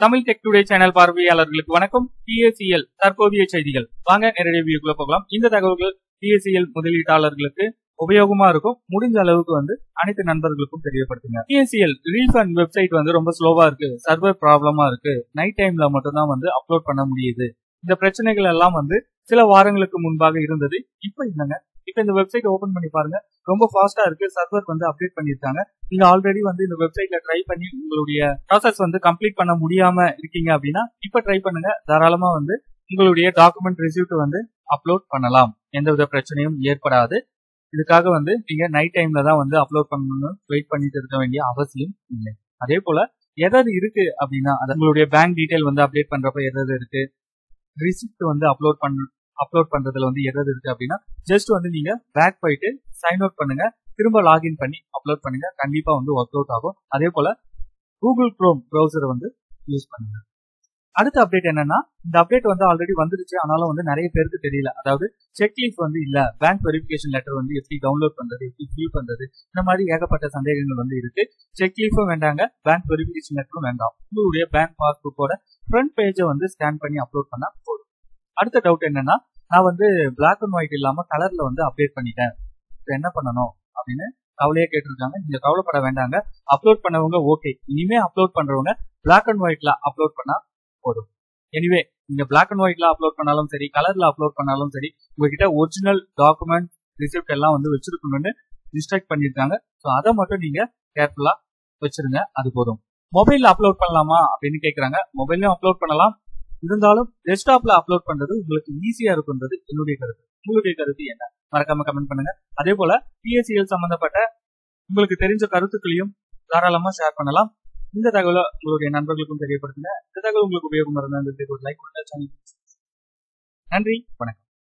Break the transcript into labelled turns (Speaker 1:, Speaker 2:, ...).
Speaker 1: Tamil tech today channel பார்வையாளர்களுக்கு வணக்கம். PSCL தற்போதைய செய்திகள். வாங்க நேரடி வீடியோக்குள்ள போகலாம். இந்த தகவல்கள் பிஎஸ்சிஎல் முதலீட்டாளர்களுக்கு உபயோகமா இருக்கும். முடிஞ்ச அளவுக்கு வந்து அனைத்து நண்பர்களுக்கும் தெரியப்படுத்துங்க. பிஎஸ்சிஎல் ரீஃபண்ட் வெப்சைட் வந்து ரொம்ப ஸ்லோவா இருக்கு. சர்வர் ப்ராப்ளமா இருக்கு. நைட் டைம்ல மட்டும்தான் வந்து அப்லோட் பண்ண முடியுது. இந்த பிரச்சனைகள் எல்லாம் வந்து சில வாரங்களுக்கு முன்பாக இருந்தது. இப்ப என்னங்க? இப்ப இந்த வெப்சைட் ஓபன் பண்ணி பாருங்க. ரொம்ப ஃபாஸ்டா இருக்கு. சர்வர் வந்து அப்டேட் பண்ணிருக்காங்க நீங்க ஆல்ரெடி வந்து இந்த வெப்சைட்ல ட்ரை பண்ணி உங்களுடைய ப்ராசஸ் வந்து கம்ப்ளீட் பண்ண முடியாம இருக்கீங்க அப்படின்னா இப்ப ட்ரை பண்ணுங்க. தாராளமா வந்து உங்களுடைய டாக்குமெண்ட் ரிசிப்ட் வந்து அப்லோட் பண்ணலாம். எந்தவித பிரச்சனையும் ஏற்படாது. இதுக்காக வந்து நீங்க நைட் டைம்ல தான் வந்து அப்லோட் பண்ணணும் வெயிட் பண்ணிட்டு இருக்க வேண்டிய அவசியம் இல்லை. அதே போல எதாவது இருக்கு அப்படின்னா அது உங்களுடைய பேங்க் டீடைல் வந்து அப்டேட் பண்றப்ப எதாவது இருக்கு ரிசிப்ட் வந்து அப்லோட் பண்ண அப்லோட் பண்றதுல வந்து எதாவது இருக்கு அப்படின்னா ஜஸ்ட் வந்து நீங்க பேக் போயிட்டு சைன் அவுட் பண்ணுங்க. திரும்ப லாகின் பண்ணி அப்லோட் பண்ணுங்க. கண்டிப்பா வந்து ஒர்க் அவுட் ஆகும். அதே போல கூகுள் குரோம் ப்ரௌசரை வந்து யூஸ் பண்ணுங்க. அடுத்த அப்டேட் என்னன்னா இந்த அப்டேட் வந்து ஆல்ரெடி வந்துருச்சு. ஆனாலும் வந்து நிறைய பேருக்கு தெரியல. அதாவது செக்லீஃப் வந்து இல்ல. பேங்க் வெரிஃபிகேஷன் லெட்டர் வந்து எப்படி டவுன்லோட் பண்றது எப்படி ஃபில் பண்றது இந்த மாதிரி ஏகப்பட்ட சந்தேகங்கள் வந்து இருக்கு. செக்லீஃபும் வேண்டாங்க. பேங்க் வெரிஃபிகேஷன் லெட்டரும் வேண்டாம். உங்களுடைய பேங்க் பாஸ்புக்கோட ஃப்ரண்ட் பேஜை வந்து ஸ்கேன் பண்ணி அப்லோட் பண்ணா போதும். அடுத்த டவுட் என்னன்னா நான் வந்து பிளாக் அண்ட் ஒயிட் இல்லாம கலர்ல வந்து அப்டேட் பண்ணிட்டேன். இப்போ என்ன பண்ணணும் அப்படின்னு கவலையே கேட்டிருக்காங்க. நீங்க கவலைப்பட வேண்டாங்க. அப்லோட் பண்ணவங்க ஓகே இனிமே அப்லோட் பண்றவங்க பிளாக் அண்ட் ஒயிட்ல அப்லோட் பண்ணா போதும். எனிவே நீங்க பிளாக் அண்ட் ஒயிட்ல அப்லோட் பண்ணாலும் சரி கலர்ல அப்லோட் பண்ணாலும் சரி உங்ககிட்ட ஒரிஜினல் டாக்குமெண்ட் ரிசிப்ட் எல்லாம் வந்து வச்சிருக்கணும்னு இன்ஸ்ட்ரக்ட் பண்ணிருக்காங்க ஸோ அதை மட்டும் நீங்க கேர்ஃபுல்லா வச்சிருங்க. அது போதும். மொபைல்ல அப்லோட் பண்ணலாமா அப்படின்னு கேக்குறாங்க. மொபைல்லையும் அப்லோட் பண்ணலாம். இருந்தாலும் டெஸ்க்டாப்ல அப்லோட் பண்றது உங்களுக்கு ஈஸியா இருக்குன்றது என்னுடைய கருத்து. உங்களுடைய கருத்து என்ன? மறக்காம கமெண்ட் பண்ணுங்க. அதே போல பிஎஸ்சிஎல் சம்பந்தப்பட்ட உங்களுக்கு தெரிஞ்ச கருத்துக்களையும் தாராளமா ஷேர் பண்ணலாம். இந்த தகவலை உங்களுடைய நண்பர்களுக்கும் தெரியப்படுத்துங்க. இந்த தகவல் உங்களுக்கு உபயோகமா இருந்தால் லைக் கொடுங்க. நன்றி. வணக்கம்.